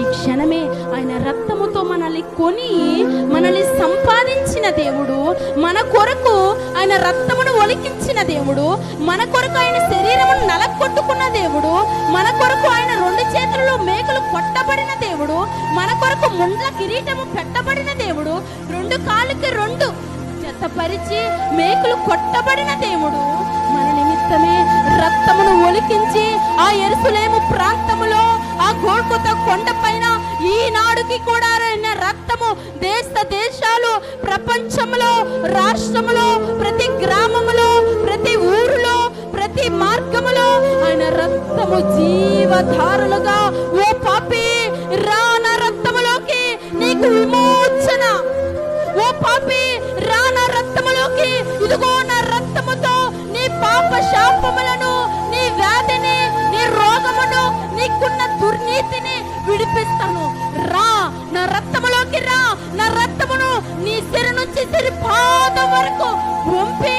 ఈ క్షణమే ఆయన రక్తముతో మనల్ని కొని మనల్ని సంపాదించిన దేవుడు మన కొరకు ఆయన రక్తమును ఒలికించిన దేవుడు మన కొరకు ఆయన శరీరమును నలగొట్టుకున్న దేవుడు మన కొరకు ఆయన రెండు చేతులలో మేకలు కొట్టబడిన దేవుడు మన కొరకు ముండ్ల కిరీటము పెట్టబడిన దేవుడు రెండు కాళ్ళకి రెండు జతపరిచి మేకులు కొట్టబడిన దేవుడు మన నిమిత్తమే రక్తమును ఒలికించి ఆ ఎరుసులేము ప్రాంతములో ఆ గోల్కొత కొండ ఈనాడుకి కూడా ఆయన రక్తము దేశ దేశాలు ప్రపంచంలో రాష్ట్రములో ప్రతి గ్రామములో ప్రతి ఊరులో ప్రతి మార్గములో ఆయన రక్తము జీవధారులుగా ఓ పాపి రా నా రక్తములోకి నీకు విమోచన. ఓ పాపి రా రక్తములోకి ఇదిగో నా రక్తముతో నీ పాప శాపములను నీ వ్యాధిని నీ రోగమును నీకున్న దుర్నీతిని విడిపిస్తాను. రక్తములోకి రా నా రక్తమును నీ సిరి